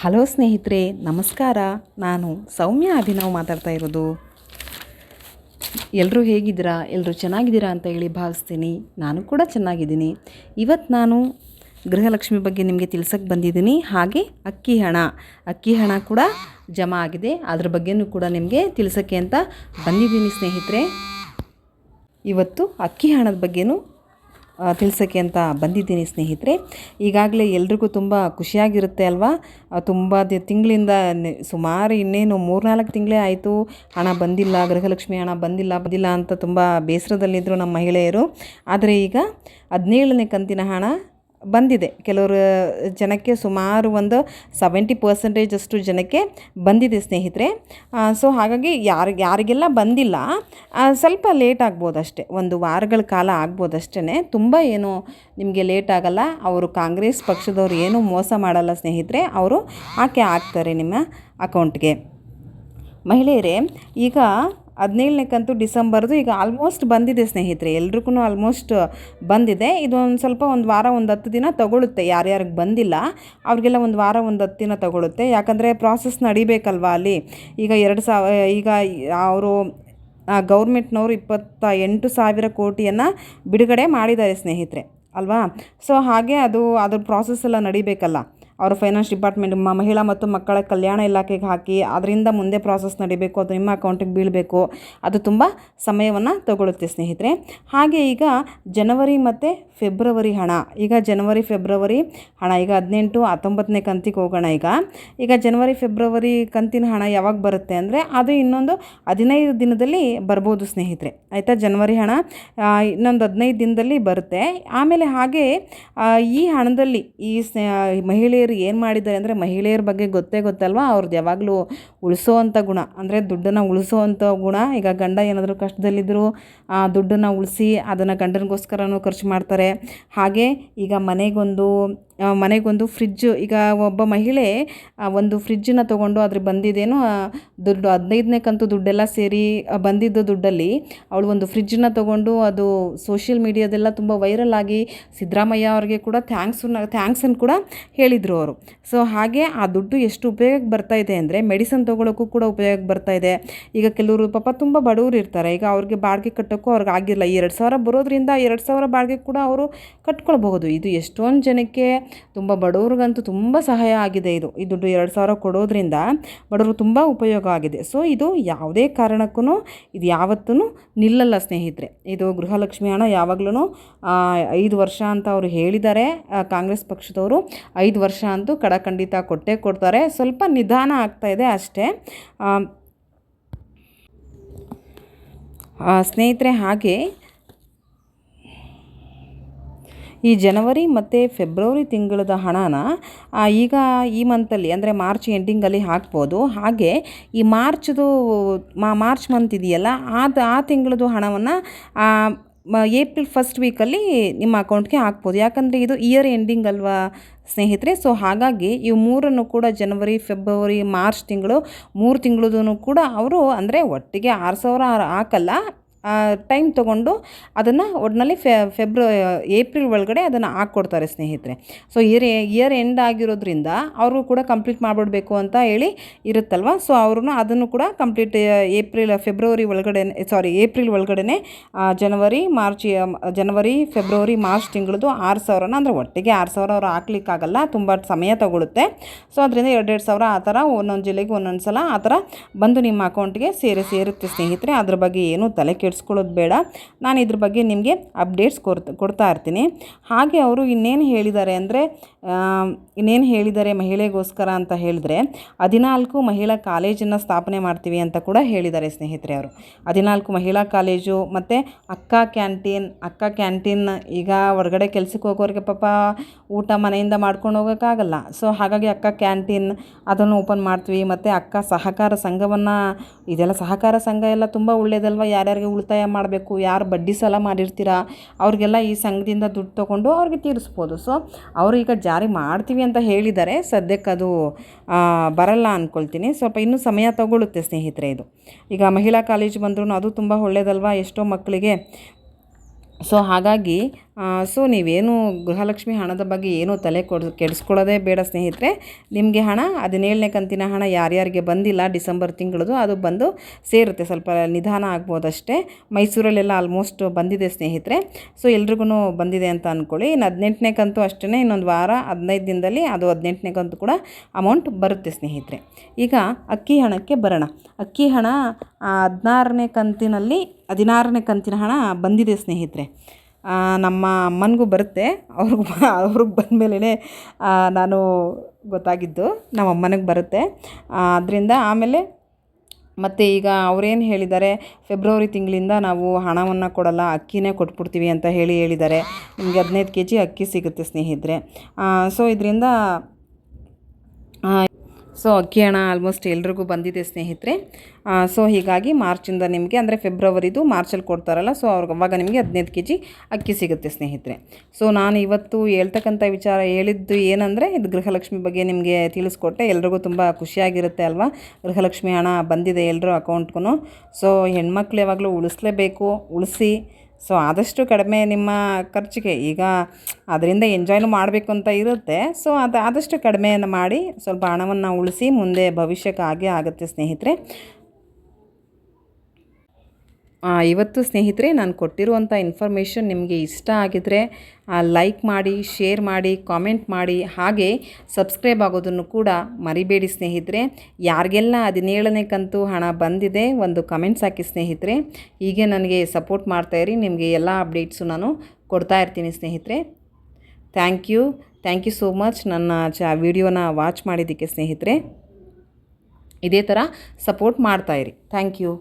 Hello ಸ್ನೇಹಿತರೆ, ನಮಸ್ಕಾರ. ನಾನು ಸೌಮ್ಯ ಅಭಿನವ್ ಮಾತಾಡ್ತಾ ಇರೋದು. ಎಲ್ಲರೂ ಹೇಗಿದ್ದೀರಾ? ಎಲ್ಲರೂ ಚೆನ್ನಾಗಿದ್ದೀರಾ ಅಂತ ಹೇಳಿ ಭಾವಿಸ್ತೀನಿ. ನಾನು ಕೂಡ ಚೆನ್ನಾಗಿದ್ದೀನಿ. ಇವತ್ತು ನಾನು ಗೃಹಲಕ್ಷ್ಮಿ ಬಗ್ಗೆ ನಿಮಗೆ ತಿಳ್ಸಕ್ಕೆ ಬಂದಿದ್ದೀನಿ. ಹಾಗೆ ಅಕ್ಕಿ ಹಣ. ಅಕ್ಕಿ ಹಣ ಕೂಡ ಜಮಾ ಆಗಿದೆ. ಅದ್ರ ಬಗ್ಗೆನೂ ಕೂಡ ನಿಮಗೆ ತಿಳ್ಸೋಕ್ಕೆ ಅಂತ ಬಂದಿದ್ದೀನಿ ಸ್ನೇಹಿತರೆ. ಇವತ್ತು ಅಕ್ಕಿ ಹಣದ ಬಗ್ಗೆನೂ ತಿಳ್ಸೋಕ್ಕೆ ಅಂತ ಬಂದಿದ್ದೀನಿ ಸ್ನೇಹಿತರೆ. ಈಗಾಗಲೇ ಎಲ್ರಿಗೂ ತುಂಬ ಖುಷಿಯಾಗಿರುತ್ತೆ ಅಲ್ವಾ? ತುಂಬ ತಿಂಗಳಿಂದ ಸುಮಾರು ಇನ್ನೇನು ಮೂರ್ನಾಲ್ಕು ತಿಂಗಳೇ ಆಯಿತು ಹಣ ಬಂದಿಲ್ಲ, ಗೃಹಲಕ್ಷ್ಮಿ ಹಣ ಬಂದಿಲ್ಲ ಬಂದಿಲ್ಲ ಅಂತ ತುಂಬ ಬೇಸರದಲ್ಲಿದ್ದರು ನಮ್ಮ ಮಹಿಳೆಯರು. ಆದರೆ ಈಗ ಹದಿನೇಳನೇ ಕಂತಿನ ಹಣ ಬಂದಿದೆ. ಕೆಲವರು ಜನಕ್ಕೆ ಸುಮಾರು ಒಂದು ಸೆವೆಂಟಿ ಪರ್ಸೆಂಟೇಜ್ ಅಷ್ಟು ಜನಕ್ಕೆ ಬಂದಿದೆ ಸ್ನೇಹಿತರೆ. ಸೊ ಹಾಗಾಗಿ ಯಾರು, ಯಾರಿಗೆಲ್ಲ ಬಂದಿಲ್ಲ ಸ್ವಲ್ಪ ಲೇಟ್ ಆಗ್ಬೋದು ಅಷ್ಟೇ ಒಂದು ವಾರಗಳ ಕಾಲ ಆಗ್ಬೋದು ಅಷ್ಟೇ ತುಂಬ ಏನು ನಿಮಗೆ ಲೇಟ್ ಆಗಲ್ಲ. ಅವರು ಕಾಂಗ್ರೆಸ್ ಪಕ್ಷದವ್ರು ಏನೂ ಮೋಸ ಮಾಡಲ್ಲ ಸ್ನೇಹಿತರೆ. ಅವರು ಆಕೆ ಹಾಕ್ತಾರೆ ನಿಮ್ಮ ಅಕೌಂಟ್ಗೆ. ಮಹಿಳೆಯರೇ, ಈಗ ಹದಿನೇಳನೇ ಕಂತು ಡಿಸೆಂಬರ್ದು ಈಗ ಆಲ್ಮೋಸ್ಟ್ ಬಂದಿದೆ ಸ್ನೇಹಿತರೆ. ಎಲ್ರಿಗೂ ಆಲ್ಮೋಸ್ಟ್ ಬಂದಿದೆ. ಇದೊಂದು ಸ್ವಲ್ಪ ಒಂದು ವಾರ, ಒಂದು ಹತ್ತು ದಿನ ತಗೊಳುತ್ತೆ. ಯಾರ್ಯಾರಿಗೆ ಬಂದಿಲ್ಲ, ಅವ್ರಿಗೆಲ್ಲ ಒಂದು ವಾರ, ಒಂದು ಹತ್ತು ದಿನ ತಗೊಳುತ್ತೆ. ಯಾಕಂದರೆ ಪ್ರಾಸೆಸ್ ನಡಿಬೇಕಲ್ವಾ ಅಲ್ಲಿ? ಈಗ ಎರಡು ಸಾವ, ಈಗ ಅವರು ಗೌರ್ಮೆಂಟ್ನವರು ಇಪ್ಪತ್ತ ಎಂಟು ಸಾವಿರ ಕೋಟಿಯನ್ನು ಬಿಡುಗಡೆ ಮಾಡಿದ್ದಾರೆ ಸ್ನೇಹಿತರೆ. ಅಲ್ವಾ? ಸೊ ಹಾಗೆ ಅದು, ಅದ್ರ ಪ್ರಾಸೆಸ್ ಎಲ್ಲ ನಡಿಬೇಕಲ್ಲ. ಅವರು ಫೈನಾನ್ಸ್ ಡಿಪಾರ್ಟ್ಮೆಂಟ್ ಮಹಿಳಾ ಮತ್ತು ಮಕ್ಕಳ ಕಲ್ಯಾಣ ಇಲಾಖೆಗೆ ಹಾಕಿ ಅದರಿಂದ ಮುಂದೆ ಪ್ರಾಸೆಸ್ ನಡಿಬೇಕು, ಅದು ನಿಮ್ಮ ಅಕೌಂಟಿಗೆ ಬೀಳಬೇಕು, ಅದು ತುಂಬ ಸಮಯವನ್ನು ತಗೊಳುತ್ತೆ ಸ್ನೇಹಿತರೆ. ಹಾಗೆ ಈಗ ಜನವರಿ ಮತ್ತು ಫೆಬ್ರವರಿ ಹಣ, ಈಗ ಜನವರಿ ಫೆಬ್ರವರಿ ಹಣ, ಈಗ ಹದಿನೆಂಟು, ಹತ್ತೊಂಬತ್ತನೇ ಕಂತಿಗೆ ಹೋಗೋಣ ಈಗ. ಈಗ ಜನವರಿ ಫೆಬ್ರವರಿ ಕಂತಿನ ಹಣ ಯಾವಾಗ ಬರುತ್ತೆ ಅಂದರೆ, ಅದು ಇನ್ನೊಂದು ಹದಿನೈದು ದಿನದಲ್ಲಿ ಬರ್ಬೋದು ಸ್ನೇಹಿತರೆ. ಆಯಿತಾ? ಜನವರಿ ಹಣ ಇನ್ನೊಂದು ಹದಿನೈದು ದಿನದಲ್ಲಿ ಬರುತ್ತೆ. ಆಮೇಲೆ ಹಾಗೆ ಈ ಹಣದಲ್ಲಿ, ಈ ಸ್ನೇ ಮಹಿಳೆಯರು ಏನು ಮಾಡಿದ್ದಾರೆ ಅಂದರೆ ಮಹಿಳೆಯರ ಬಗ್ಗೆ ಗೊತ್ತೇ ಗೊತ್ತಲ್ವಾ? ಅವ್ರದ್ದು ಯಾವಾಗಲೂ ಉಳಿಸೋವಂಥ ಗುಣ, ಅಂದರೆ ದುಡ್ಡನ್ನು ಉಳಿಸೋವಂಥ ಗುಣ, ಈಗ ಗಂಡ ಏನಾದರೂ ಕಷ್ಟದಲ್ಲಿದ್ದರೂ ಆ ದುಡ್ಡನ್ನು ಉಳಿಸಿ ಅದನ್ನು ಗಂಡನಿಗೋಸ್ಕರನೂ ಖರ್ಚು ಮಾಡ್ತಾರೆ. ಹಾಗೆ ಈಗ ಮನೆಗೊಂದು ಮನೆಗೊಂದು ಫ್ರಿಜ್ ಈಗ ಒಬ್ಬ ಮಹಿಳೆ ಒಂದು ಫ್ರಿಜ್ಜನ್ನ ತೊಗೊಂಡು ಅದ್ರ ಬಂದಿದ್ದೇನು ದುಡ್ಡು, ಹದಿನೈದನೇ ಕಂತು ದುಡ್ಡೆಲ್ಲ ಸೇರಿ ಬಂದಿದ್ದ ದುಡ್ಡಲ್ಲಿ ಅವಳು ಒಂದು ಫ್ರಿಜ್ಜನ್ನ ತೊಗೊಂಡು ಅದು ಸೋಷಿಯಲ್ ಮೀಡಿಯಾದೆಲ್ಲ ತುಂಬ ವೈರಲ್ ಆಗಿ ಸಿದ್ದರಾಮಯ್ಯ ಅವ್ರಿಗೆ ಕೂಡ ಥ್ಯಾಂಕ್ಸನ್ನ ಥ್ಯಾಂಕ್ಸನ್ನು ಕೂಡ ಹೇಳಿದರು ಅವರು. ಸೊ ಹಾಗೆ ಆ ದುಡ್ಡು ಎಷ್ಟು ಉಪಯೋಗಕ್ಕೆ ಬರ್ತಾ ಇದೆ ಅಂದರೆ ಮೆಡಿಸನ್ ತೊಗೊಳಕ್ಕೂ ಕೂಡ ಉಪಯೋಗ ಬರ್ತಾ ಇದೆ. ಈಗ ಕೆಲವರು ಪಾಪ ತುಂಬ ಬಡವರು ಇರ್ತಾರೆ. ಈಗ ಅವ್ರಿಗೆ ಬಾಡಿಗೆ ಕಟ್ಟೋಕ್ಕೂ ಅವ್ರಿಗೆ ಆಗಿಲ್ಲ. ಈ ಎರಡು ಸಾವಿರ ಬರೋದ್ರಿಂದ ಎರಡು ಸಾವಿರ ಬಾಡಿಗೆ ಕೂಡ ಅವರು ಕಟ್ಕೊಳ್ಬಹುದು. ಇದು ಎಷ್ಟೊಂದು ಜನಕ್ಕೆ ತುಂಬ ಬಡವ್ರಿಗಂತೂ ತುಂಬ ಸಹಾಯ ಆಗಿದೆ ಇದು. ಈ ದುಡ್ಡು ಎರಡು ಸಾವಿರ ಕೊಡೋದ್ರಿಂದ ಬಡವರು ತುಂಬ ಉಪಯೋಗ ಆಗಿದೆ. ಸೊ ಇದು ಯಾವುದೇ ಕಾರಣಕ್ಕೂ ಇದು ಯಾವತ್ತೂ ನಿಲ್ಲಲ್ಲ ಸ್ನೇಹಿತರೆ. ಇದು ಗೃಹಲಕ್ಷ್ಮಿ ಹಣ ಯಾವಾಗಲೂ ಐದು ವರ್ಷ ಅಂತ ಅವರು ಹೇಳಿದ್ದಾರೆ. ಕಾಂಗ್ರೆಸ್ ಪಕ್ಷದವರು ಐದು ವರ್ಷ ಅಂತೂ ಕಡಖಂಡಿತ ಕೊಟ್ಟೇ ಕೊಡ್ತಾರೆ. ಸ್ವಲ್ಪ ನಿಧಾನ ಆಗ್ತಾ ಇದೆ ಅಷ್ಟೇ. ಆ, ಸ್ನೇಹಿತರೆ ಹಾಗೆ ಈ ಜನವರಿ ಮತ್ತು ಫೆಬ್ರವರಿ ತಿಂಗಳದ ಹಣನ ಈಗ ಈ ಮಂತಲ್ಲಿ ಅಂದರೆ ಮಾರ್ಚ್ ಎಂಡಿಂಗಲ್ಲಿ ಹಾಕ್ಬೋದು. ಹಾಗೆ ಈ ಮಾರ್ಚ್ದು ಮಾರ್ಚ್ ಮಂತ್ ಇದೆಯಲ್ಲ ಅದು ಆ ತಿಂಗಳದು ಹಣವನ್ನು ಏಪ್ರಿಲ್ ಫಸ್ಟ್ ವೀಕಲ್ಲಿ ನಿಮ್ಮ ಅಕೌಂಟ್ಗೆ ಹಾಕ್ಬೋದು. ಯಾಕಂದರೆ ಇದು ಇಯರ್ ಎಂಡಿಂಗ್ ಅಲ್ವಾ? ಸ್ನೇಹಿತರೆ, ಸೊ ಹಾಗಾಗಿ ಇವು ಮೂರನ್ನು ಕೂಡ ಜನವರಿ, ಫೆಬ್ರವರಿ, ಮಾರ್ಚ್ ತಿಂಗಳು, ಮೂರು ತಿಂಗಳದೂ ಕೂಡ ಅವರು ಅಂದರೆ ಒಟ್ಟಿಗೆ ಆರು ಸಾವಿರ ಹಾಕಲ್ಲ. ಟೈಮ್ ತೊಗೊಂಡು ಅದನ್ನು ಒಟ್ಟಿನಲ್ಲಿ ಫೆಬ್ರ ಏಪ್ರಿಲ್ ಒಳಗಡೆ ಅದನ್ನು ಹಾಕ್ಕೊಡ್ತಾರೆ ಸ್ನೇಹಿತರೆ. ಸೊ ಇಯರ್ ಇಯರ್ ಎಂಡ್ ಆಗಿರೋದ್ರಿಂದ ಅವ್ರಿಗೂ ಕೂಡ ಕಂಪ್ಲೀಟ್ ಮಾಡಿಬಿಡ್ಬೇಕು ಅಂತ ಹೇಳಿ ಇರುತ್ತಲ್ವ? ಸೊ ಅವ್ರನ್ನ ಅದನ್ನು ಕೂಡ ಕಂಪ್ಲೀಟ್ ಏಪ್ರಿಲ್ ಫೆಬ್ರವರಿ ಒಳಗಡೆ ಸಾರಿ ಏಪ್ರಿಲ್ ಒಳಗಡೆ ಜನವರಿ ಮಾರ್ಚ್ ಜನವರಿ ಫೆಬ್ರವರಿ ಮಾರ್ಚ್ ತಿಂಗಳದು ಆರು ಸಾವಿರನ, ಅಂದರೆ ಒಟ್ಟಿಗೆ ಆರು ಸಾವಿರ ಅವ್ರು ಹಾಕ್ಲಿಕ್ಕಾಗಲ್ಲ, ತುಂಬ ಸಮಯ ತಗೊಳುತ್ತೆ. ಸೊ ಅದರಿಂದ ಎರಡೆರಡು ಸಾವಿರ ಆ ಥರ ಒಂದೊಂದು ಜಿಲ್ಲೆಗೆ ಒಂದೊಂದು ಸಲ ಆ ಥರ ಬಂದು ನಿಮ್ಮ ಅಕೌಂಟ್ಗೆ ಸೇರಿ, ಸೇರುತ್ತೆ ಸ್ನೇಹಿತರೆ. ಅದ್ರ ಬಗ್ಗೆ ಏನೂ ತಲೆ ಕೆಡಿಸ್ಕೊಳ್ಳೋದು ಬೇಡ. ನಾನು ಇದ್ರ ಬಗ್ಗೆ ನಿಮಗೆ ಅಪ್ಡೇಟ್ಸ್ ಕೊಡ್ತಾ ಕೊಡ್ತಾ ಇರ್ತೀನಿ. ಹಾಗೆ ಅವರು ಇನ್ನೇನು ಹೇಳಿದ್ದಾರೆ ಅಂದರೆ ಇನ್ನೇನು ಹೇಳಿದ್ದಾರೆ ಮಹಿಳೆಗೋಸ್ಕರ ಅಂತ ಹೇಳಿದ್ರೆ, ಹದಿನಾಲ್ಕು ಮಹಿಳಾ ಕಾಲೇಜನ್ನು ಸ್ಥಾಪನೆ ಮಾಡ್ತೀವಿ ಅಂತ ಕೂಡ ಹೇಳಿದ್ದಾರೆ ಸ್ನೇಹಿತರೆ ಅವರು. ಹದಿನಾಲ್ಕು ಮಹಿಳಾ ಕಾಲೇಜು ಮತ್ತು ಅಕ್ಕ ಕ್ಯಾಂಟೀನ್ ಅಕ್ಕ ಕ್ಯಾಂಟೀನ್ ಈಗ ಹೊರಗಡೆ ಕೆಲಸಕ್ಕೆ ಹೋಗೋರಿಗೆ ಪಾಪ ಊಟ ಮನೆಯಿಂದ ಮಾಡ್ಕೊಂಡು ಹೋಗೋಕ್ಕಾಗಲ್ಲ. ಸೊ ಹಾಗಾಗಿ ಅಕ್ಕ ಕ್ಯಾಂಟೀನ್ ಅದನ್ನು ಓಪನ್ ಮಾಡ್ತೀವಿ. ಮತ್ತು ಅಕ್ಕ ಸಹಕಾರ ಸಂಘವನ್ನು, ಇದೆಲ್ಲ ಸಹಕಾರ ಸಂಘ ಎಲ್ಲ ತುಂಬ ಒಳ್ಳೆಯದಲ್ವ ಯಾರ್ಯಾರಿಗೆ ಉಳಿತಾಯ ಮಾಡಬೇಕು, ಯಾರು ಬಡ್ಡಿ ಸಾಲ ಮಾಡಿರ್ತೀರಾ, ಅವ್ರಿಗೆಲ್ಲ ಈ ಸಂಘದಿಂದ ದುಡ್ಡು ತೊಗೊಂಡು ಅವ್ರಿಗೆ ತೀರಿಸ್ಬೋದು. ಸೊ ಅವರು ಈಗ ಜಾರಿ ಮಾಡ್ತೀವಿ ಅಂತ ಹೇಳಿದ್ದಾರೆ ಸದ್ಯಕ್ಕೆ ಅದು ಬರಲ್ಲ ಅಂದ್ಕೊಳ್ತೀನಿ ಸ್ವಲ್ಪ ಇನ್ನೂ ಸಮಯ ತಗೊಳ್ಳುತ್ತೆ ಸ್ನೇಹಿತರೆ ಇದು. ಈಗ ಮಹಿಳಾ ಕಾಲೇಜ್ ಬಂದ್ರೂ ಅದು ತುಂಬ ಒಳ್ಳೇದಲ್ವಾ? ಎಷ್ಟೋ ಮಕ್ಕಳಿಗೆ. ಸೊ ಹಾಗಾಗಿ ಸೊ ನೀವೇನು ಗೃಹಲಕ್ಷ್ಮಿ ಹಣದ ಬಗ್ಗೆ ಏನೂ ತಲೆ ಕೊಡ್, ಕೆಡಿಸ್ಕೊಳ್ಳೋದೇ ಬೇಡ ಸ್ನೇಹಿತರೆ. ನಿಮಗೆ ಹಣ, ಹದಿನೇಳನೇ ಕಂತಿನ ಹಣ ಯಾರ್ಯಾರಿಗೆ ಬಂದಿಲ್ಲ ಡಿಸೆಂಬರ್ ತಿಂಗಳದು, ಅದು ಬಂದು ಸೇರುತ್ತೆ. ಸ್ವಲ್ಪ ನಿಧಾನ ಆಗ್ಬೋದಷ್ಟೇ. ಮೈಸೂರಲ್ಲೆಲ್ಲ ಆಲ್ಮೋಸ್ಟ್ ಬಂದಿದೆ ಸ್ನೇಹಿತರೆ. ಸೊ ಎಲ್ರಿಗೂ ಬಂದಿದೆ ಅಂತ ಅಂದ್ಕೊಳ್ಳಿ ಇನ್ನು ಹದಿನೆಂಟನೇ ಕಂತು ಅಷ್ಟೇ ಇನ್ನೊಂದು ವಾರ, ಹದಿನೈದು ದಿನದಲ್ಲಿ ಅದು ಹದಿನೆಂಟನೇ ಕಂತು ಕೂಡ ಅಮೌಂಟ್ ಬರುತ್ತೆ ಸ್ನೇಹಿತರೆ. ಈಗ ಅಕ್ಕಿ ಹಣಕ್ಕೆ ಬರೋಣ. ಅಕ್ಕಿ ಹಣ ಹದಿನಾರನೇ ಕಂತಿನಲ್ಲಿ, ಹದಿನಾರನೇ ಕಂತಿನ ಹಣ ಬಂದಿದೆ ಸ್ನೇಹಿತರೆ. ನಮ್ಮ ಅಮ್ಮನಿಗೂ ಬರುತ್ತೆ. ಅವ್ರಿಗೂ ಅವ್ರಿಗೆ ಬಂದಮೇಲೆ ನಾನು ಗೊತ್ತಾಗಿದ್ದು ನಮ್ಮ ಅಮ್ಮನಿಗೆ ಬರುತ್ತೆ. ಅದರಿಂದ ಆಮೇಲೆ ಮತ್ತು ಈಗ ಅವರೇನು ಹೇಳಿದ್ದಾರೆ, ಫೆಬ್ರವರಿ ತಿಂಗಳಿಂದ ನಾವು ಹಣವನ್ನು ಕೊಡಲ್ಲ, ಅಕ್ಕಿನೇ ಕೊಟ್ಬಿಡ್ತೀವಿ ಅಂತ ಹೇಳಿ ಹೇಳಿದ್ದಾರೆ. ನಿಮಗೆ ಹದಿನೈದು ಕೆ ಜಿ ಅಕ್ಕಿ ಸಿಗುತ್ತೆ ಸ್ನೇಹಿತರೆ. ಸೊ ಇದರಿಂದ ಸೊ ಅಕ್ಕಿ ಹಣ ಆಲ್ಮೋಸ್ಟ್ ಎಲ್ರಿಗೂ ಬಂದಿದೆ ಸ್ನೇಹಿತರೆ. ಸೊ ಹೀಗಾಗಿ ಮಾರ್ಚಿಂದ ನಿಮಗೆ ಅಂದರೆ ಫೆಬ್ರವರಿದು ಮಾರ್ಚಲ್ಲಿ ಕೊಡ್ತಾರಲ್ಲ ಸೊ ಅವ್ರಿಗೆ ಅವಾಗ ನಿಮಗೆ ಹದಿನೈದು ಕೆ ಜಿ ಅಕ್ಕಿ ಸಿಗುತ್ತೆ ಸ್ನೇಹಿತರೆ. ಸೊ ನಾನು ಇವತ್ತು ಹೇಳ್ತಕ್ಕಂಥ ವಿಚಾರ ಹೇಳಿದ್ದು ಏನಂದರೆ, ಇದು ಗೃಹಲಕ್ಷ್ಮಿ ಬಗ್ಗೆ ನಿಮಗೆ ತಿಳಿಸ್ಕೊಟ್ಟೆ, ಎಲ್ರಿಗೂ ತುಂಬ ಖುಷಿಯಾಗಿರುತ್ತೆ ಅಲ್ವಾ? ಗೃಹಲಕ್ಷ್ಮಿ ಹಣ ಬಂದಿದೆ ಎಲ್ಲರೂ ಅಕೌಂಟ್ಗೂ ಸೊ ಹೆಣ್ಮಕ್ಳು ಯಾವಾಗಲೂ ಉಳಿಸ್ಲೇಬೇಕು, ಉಳಿಸಿ ಸೊ ಆದಷ್ಟು ಕಡಿಮೆ ನಿಮ್ಮ ಖರ್ಚಿಗೆ. ಈಗ ಅದರಿಂದ ಎಂಜಾಯ್ನು ಮಾಡಬೇಕು ಅಂತ ಇರುತ್ತೆ. ಸೊ ಅದು ಆದಷ್ಟು ಕಡಿಮೆಯನ್ನು ಮಾಡಿ ಸ್ವಲ್ಪ ಹಣವನ್ನು ಉಳಿಸಿ ಮುಂದೆ ಭವಿಷ್ಯಕ್ಕಾಗಿ ಆಗೇ ಆಗುತ್ತೆ ಸ್ನೇಹಿತರೆ. ಇವತ್ತು ಸ್ನೇಹಿತರೆ, ನಾನು ಕೊಟ್ಟಿರುವಂಥ ಇನ್ಫಾರ್ಮೇಷನ್ ನಿಮಗೆ ಇಷ್ಟ ಆಗಿದರೆ ಲೈಕ್ ಮಾಡಿ, ಶೇರ್ ಮಾಡಿ, ಕಾಮೆಂಟ್ ಮಾಡಿ, ಹಾಗೆ ಸಬ್ಸ್ಕ್ರೈಬ್ ಆಗೋದನ್ನು ಕೂಡ ಮರಿಬೇಡಿ ಸ್ನೇಹಿತರೆ. ಯಾರಿಗೆಲ್ಲ ಹದಿನೇಳನೇ ಕಂತು ಹಣ ಬಂದಿದೆ, ಒಂದು ಕಮೆಂಟ್ಸ್ ಹಾಕಿ ಸ್ನೇಹಿತರೆ. ಹೀಗೆ ನನಗೆ ಸಪೋರ್ಟ್ ಮಾಡ್ತಾಯಿರಿ ನಿಮಗೆ ಎಲ್ಲ ಅಪ್ಡೇಟ್ಸು ನಾನು ಕೊಡ್ತಾ ಇರ್ತೀನಿ ಸ್ನೇಹಿತರೆ. Thank you thank you so much ನನ್ನ ಚ, ವಿಡಿಯೋನ ವಾಚ್ ಮಾಡಿದ್ದಕ್ಕೆ ಸ್ನೇಹಿತರೆ. ಇದೇ ಥರ ಸಪೋರ್ಟ್ ಮಾಡ್ತಾಯಿರಿ ಥ್ಯಾಂಕ್ ಯು.